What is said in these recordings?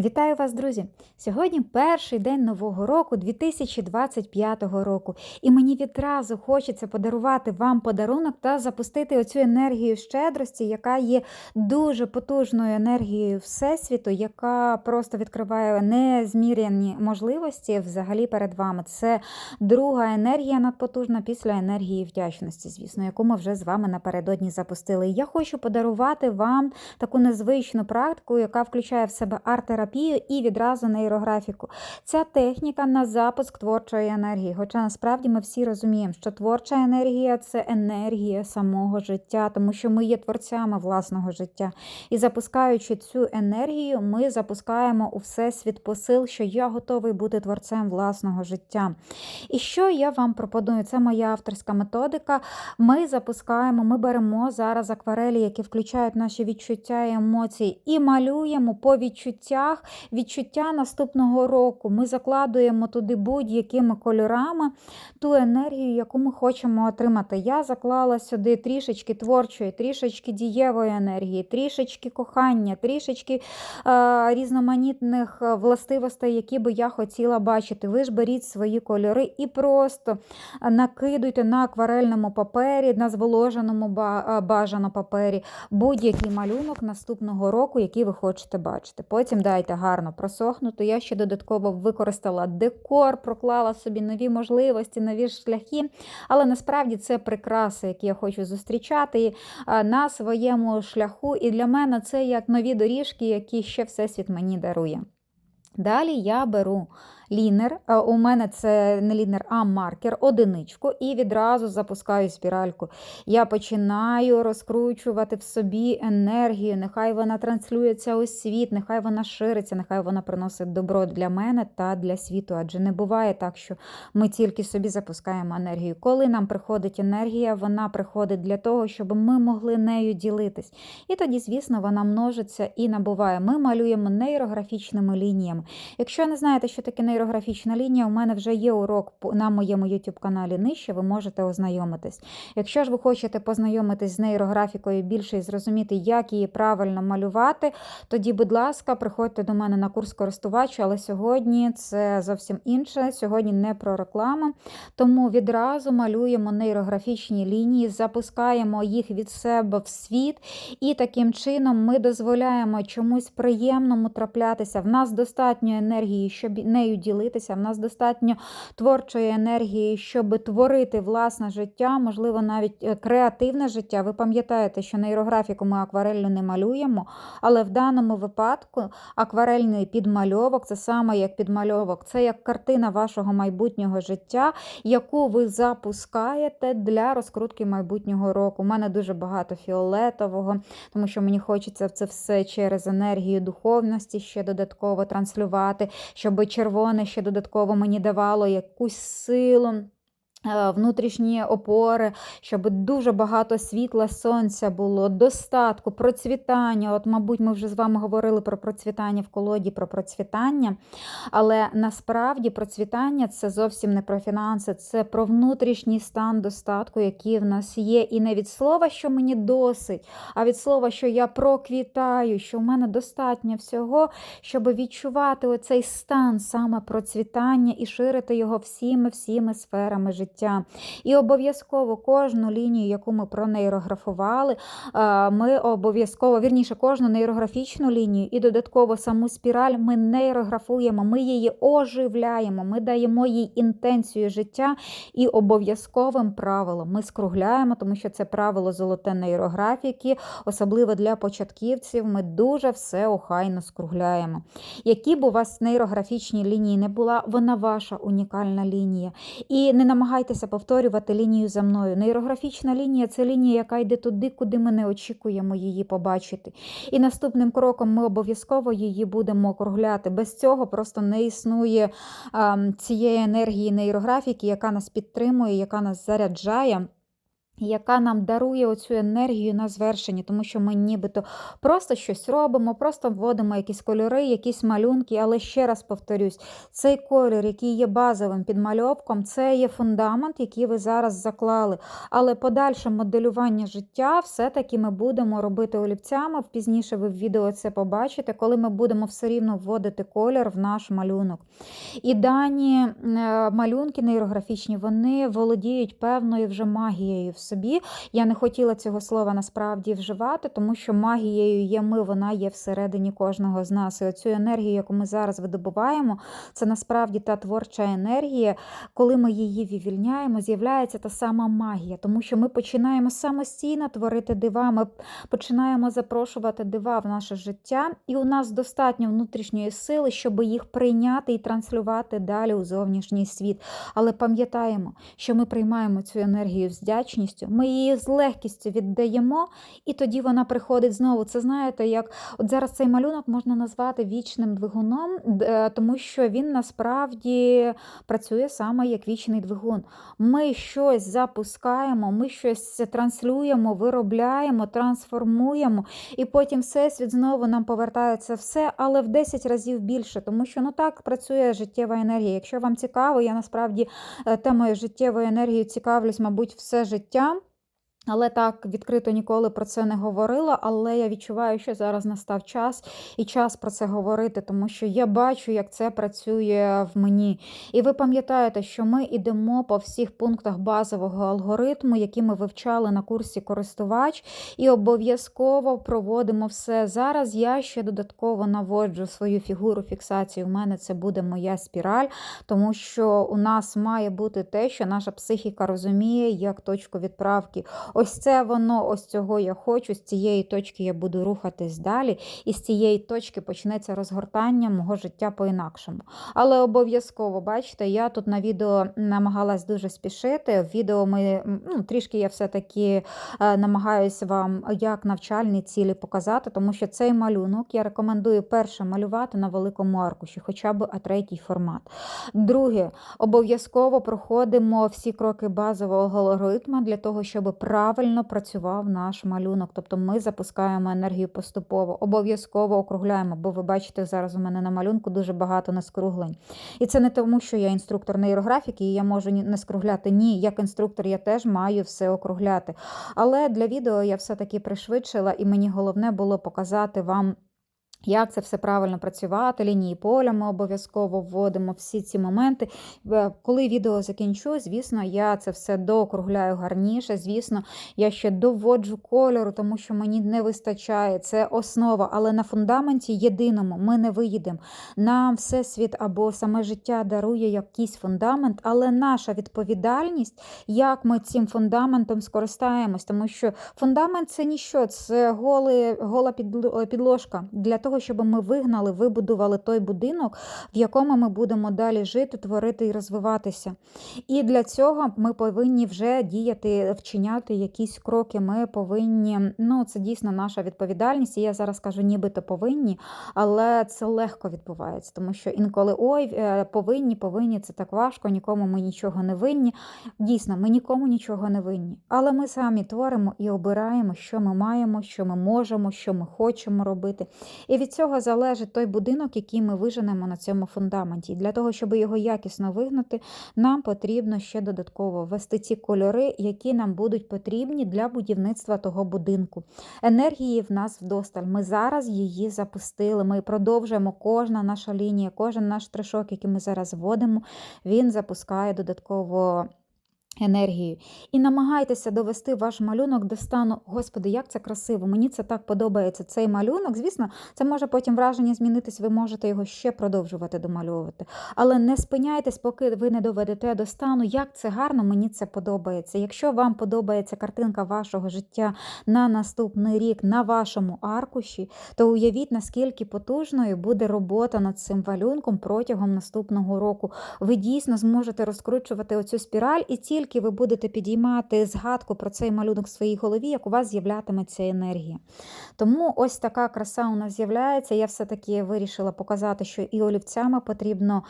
Вітаю вас, друзі! Сьогодні перший день нового року 2025 року, і мені відразу хочеться подарувати вам подарунок та запустити оцю енергію щедрості, яка є дуже потужною енергією Всесвіту, яка просто відкриває незміряні можливості взагалі перед вами. Це друга енергія надпотужна після енергії вдячності, звісно, яку ми вже з вами напередодні запустили. Я хочу подарувати вам таку незвичну практику, яка включає в себе арт-терапію і відразу нейрографіку. Ця техніка на запуск творчої енергії. Хоча насправді ми всі розуміємо, що творча енергія це енергія самого життя, тому що ми є творцями власного життя. І запускаючи цю енергію, ми запускаємо у всесвіт посил, що я готовий бути творцем власного життя. І що я вам пропоную? Це моя авторська методика. Ми запускаємо, ми беремо зараз акварелі, які включають наші відчуття і емоції, і малюємо по відчуттях відчуття наступного року. Ми закладуємо туди будь-якими кольорами ту енергію, яку ми хочемо отримати. Я заклала сюди трішечки творчої, трішечки дієвої енергії, трішечки кохання, трішечки е, різноманітних властивостей, які би я хотіла бачити. Ви ж беріть свої кольори і просто накидуйте на акварельному папері, на зволоженому бажано папері будь-який малюнок наступного року, який ви хочете бачити. Потім дайте дайте гарно просохнути. Я ще додатково використала декор, проклала собі нові можливості, нові шляхи. Але насправді це прикраси, які я хочу зустрічати на своєму шляху. І для мене це як нові доріжки, які ще Всесвіт мені дарує. Далі я беру лінер. Е, у мене це не лінер, а маркер, одиничку, і відразу запускаю спіральку. Я починаю розкручувати в собі енергію. Нехай вона транслюється у світ, нехай вона шириться, нехай вона приносить добро для мене та для світу. Адже не буває так, що ми тільки собі запускаємо енергію. Коли нам приходить енергія, вона приходить для того, щоб ми могли нею ділитись. І тоді, звісно, вона множиться і набуває. Ми малюємо нейрографічними лініями. Якщо не знаєте, що таке нейрографічні, нейрографічна лінія, у мене вже є урок на моєму YouTube каналі нижче, ви можете ознайомитись. Якщо ж ви хочете познайомитись з нейрографікою більше і зрозуміти, як її правильно малювати, тоді, будь ласка, приходьте до мене на курс користувача, але сьогодні це зовсім інше. Сьогодні не про рекламу. Тому відразу малюємо нейрографічні лінії, запускаємо їх від себе в світ, і таким чином ми дозволяємо чомусь приємному траплятися. В нас достатньо енергії, щоб нею ділитися ділитися. В нас достатньо творчої енергії, щоб творити власне життя, можливо, навіть е, креативне життя. Ви пам'ятаєте, що нейрографіку ми акварелью не малюємо, але в даному випадку акварельний підмальовок це саме як підмальовок, це як картина вашого майбутнього життя, яку ви запускаєте для розкрутки майбутнього року. У мене дуже багато фіолетового, тому що мені хочеться це все через енергію духовності ще додатково транслювати, щоб червоне ще додатково мені давало якусь силу. Е, внутрішні опори, щоб дуже багато світла, сонця було, достатку, процвітання. От, мабуть, ми вже з вами говорили про процвітання в колоді, про процвітання. Але насправді процвітання це зовсім не про фінанси, це про внутрішній стан достатку, який в нас є. І не від слова, що мені досить, а від слова, що я проквітаю, що в мене достатньо всього, щоб відчувати оцей стан саме процвітання і ширити його всіми всіми сферами життя життя. І обов'язково кожну лінію, яку ми пронейрографували, ми обов'язково, вірніше, кожну нейрографічну лінію і додатково саму спіраль ми нейрографуємо, ми її оживляємо, ми даємо їй інтенцію життя і обов'язковим правилом ми скругляємо, тому що це правило золоте нейрографіки, особливо для початківців, ми дуже все охайно скругляємо. Які б у вас нейрографічні лінії не була, вона ваша унікальна лінія. І не намагайтеся намагайтеся повторювати лінію за мною. Нейрографічна лінія це лінія, яка йде туди, куди ми не очікуємо її побачити. І наступним кроком ми обов'язково її будемо округляти. Без цього просто не існує а, цієї енергії нейрографіки, яка нас підтримує, яка нас заряджає. Яка нам дарує оцю енергію на звершенні, тому що ми нібито просто щось робимо, просто вводимо якісь кольори, якісь малюнки. Але ще раз повторюсь, цей колір, який є базовим підмальовком, це є фундамент, який ви зараз заклали. Але подальше моделювання життя все-таки ми будемо робити олівцями. Пізніше ви в відео це побачите, коли ми будемо все рівно вводити колір в наш малюнок. І дані е, малюнки нейрографічні, вони володіють певною вже магією собі. Я не хотіла цього слова насправді вживати, тому що магією є ми, вона є всередині кожного з нас. І оцю енергію, яку ми зараз видобуваємо, це насправді та творча енергія. Коли ми її вивільняємо, з'являється та сама магія, тому що ми починаємо самостійно творити дива, ми починаємо запрошувати дива в наше життя, і у нас достатньо внутрішньої сили, щоб їх прийняти і транслювати далі у зовнішній світ. Але пам'ятаємо, що ми приймаємо цю енергію з вдячністю легкістю. Ми її з легкістю віддаємо, і тоді вона приходить знову. Це знаєте, як от зараз цей малюнок можна назвати вічним двигуном, е, тому що він насправді працює саме як вічний двигун. Ми щось запускаємо, ми щось транслюємо, виробляємо, трансформуємо, і потім всесвіт знову нам повертається все, але в 10 разів більше, тому що ну так працює життєва енергія. Якщо вам цікаво, я насправді е, темою життєвої енергії цікавлюсь, мабуть, все життя. Але так відкрито ніколи про це не говорила. Але я відчуваю, що зараз настав час і час про це говорити, тому що я бачу, як це працює в мені. І ви пам'ятаєте, що ми йдемо по всіх пунктах базового алгоритму, які ми вивчали на курсі користувач, і обов'язково проводимо все. Зараз я ще додатково наводжу свою фігуру фіксації. У мене це буде моя спіраль, тому що у нас має бути те, що наша психіка розуміє як точку відправки. Ось це воно, ось цього я хочу, з цієї точки я буду рухатись далі, і з цієї точки почнеться розгортання мого життя по-інакшому. Але обов'язково, бачите, я тут на відео намагалась дуже спішити. В відео ми ну, трішки я все-таки е, намагаюся вам як навчальні цілі показати, тому що цей малюнок я рекомендую перше малювати на великому аркуші, хоча б А3 формат. Друге, обов'язково проходимо всі кроки базового алгоритму для того, щоб правильно правильно працював наш малюнок. Тобто ми запускаємо енергію поступово, обов'язково округляємо, бо ви бачите, зараз у мене на малюнку дуже багато нескруглень. І це не тому, що я інструктор нейрографіки, і я можу не скругляти. Ні, як інструктор, я теж маю все округляти. Але для відео я все-таки пришвидшила, і мені головне було показати вам. Як це все правильно працювати, лінії поля ми обов'язково вводимо всі ці моменти. Коли відео закінчу, звісно, я це все доокругляю гарніше. Звісно, я ще доводжу кольору, тому що мені не вистачає. Це основа, але на фундаменті єдиному ми не виїдемо. Нам всесвіт або саме життя дарує якийсь фундамент, але наша відповідальність, як ми цим фундаментом скористаємось, тому що фундамент це ніщо, це голи, гола підложка для того того, щоб ми вигнали, вибудували той будинок, в якому ми будемо далі жити, творити і розвиватися. І для цього ми повинні вже діяти, вчиняти якісь кроки. Ми повинні, ну це дійсно наша відповідальність. І я зараз кажу, нібито повинні, але це легко відбувається, тому що інколи ой, е, повинні, повинні, це так важко, нікому ми нічого не винні. Дійсно, ми нікому нічого не винні. Але ми самі творимо і обираємо, що ми маємо, що ми можемо, що ми хочемо робити. І від цього залежить той будинок, який ми виженемо на цьому фундаменті. І для того, щоб його якісно вигнати, нам потрібно ще додатково ввести ці кольори, які нам будуть потрібні для будівництва того будинку. Енергії в нас вдосталь. Ми зараз її запустили. Ми продовжуємо кожна наша лінія, кожен наш штришок, який ми зараз вводимо, він запускає додатково енергію. І намагайтеся довести ваш малюнок до стану, Господи, як це красиво! Мені це так подобається. Цей малюнок, звісно, це може потім враження змінитись, ви можете його ще продовжувати домальовувати. Але не спиняйтесь, поки ви не доведете до стану, як це гарно, мені це подобається. Якщо вам подобається картинка вашого життя на наступний рік на вашому аркуші, то уявіть, наскільки потужною буде робота над цим малюнком протягом наступного року. Ви дійсно зможете розкручувати оцю спіраль і тільки тільки ви будете підіймати згадку про цей малюнок в своїй голові, як у вас з'являтиметься енергія. Тому ось така краса у нас з'являється. Я все-таки вирішила показати, що і олівцями потрібно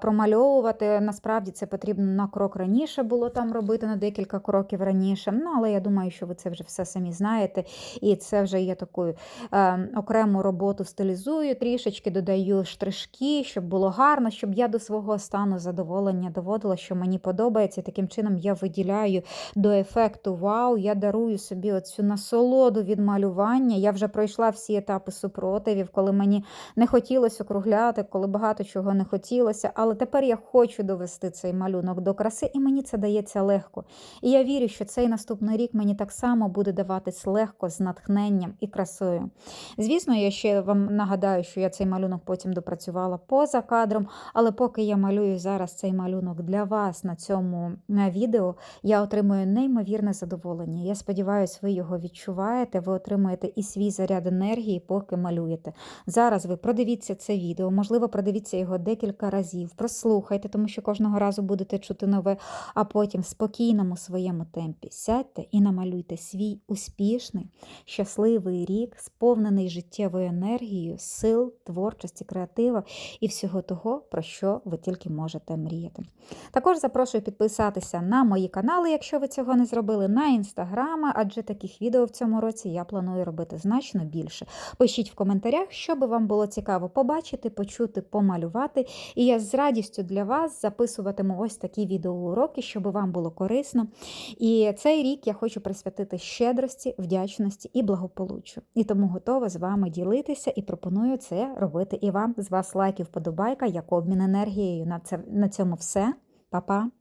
промальовувати. Насправді це потрібно на крок раніше було там робити, на декілька кроків раніше. Ну, але я думаю, що ви це вже все самі знаєте. І це вже є такою е, окрему роботу стилізую, трішечки додаю штришки, щоб було гарно, щоб я до свого стану задоволення доводила, що мені подобається. Таким чином я виділяю до ефекту вау, я дарую собі оцю насолоду від малювання. Я вже пройшла всі етапи супротивів, коли мені не хотілося округляти, коли багато чого не хотілося. Але тепер я хочу довести цей малюнок до краси, і мені це дається легко. І я вірю, що цей наступний рік мені так само буде даватись легко, з натхненням і красою. Звісно, я ще вам нагадаю, що я цей малюнок потім допрацювала поза кадром, але поки я малюю зараз цей малюнок для вас на цьому на відео, я отримую неймовірне задоволення. Я сподіваюся, ви його відчуваєте, ви отримуєте і свій заряд енергії, поки малюєте. Зараз ви продивіться це відео, можливо, продивіться його декілька разів, прослухайте, тому що кожного разу будете чути нове, а потім в спокійному своєму темпі сядьте і намалюйте свій успішний, щасливий рік, сповнений життєвою енергією, сил, творчості, креатива і всього того, про що ви тільки можете мріяти. Також запрошую підписатися на мої канали, якщо ви цього не зробили, на інстаграми, адже таких відео в цьому році я планую робити значно більше. Пишіть в коментарях, що би вам було цікаво побачити, почути, помалювати. І я з радістю для вас записуватиму ось такі відеоуроки, щоб вам було корисно. І цей рік я хочу присвятити щедрості, вдячності і благополуччю. І тому готова з вами ділитися і пропоную це робити і вам. З вас лайків, вподобайка, як обмін енергією. На, на цьому все. Па-па!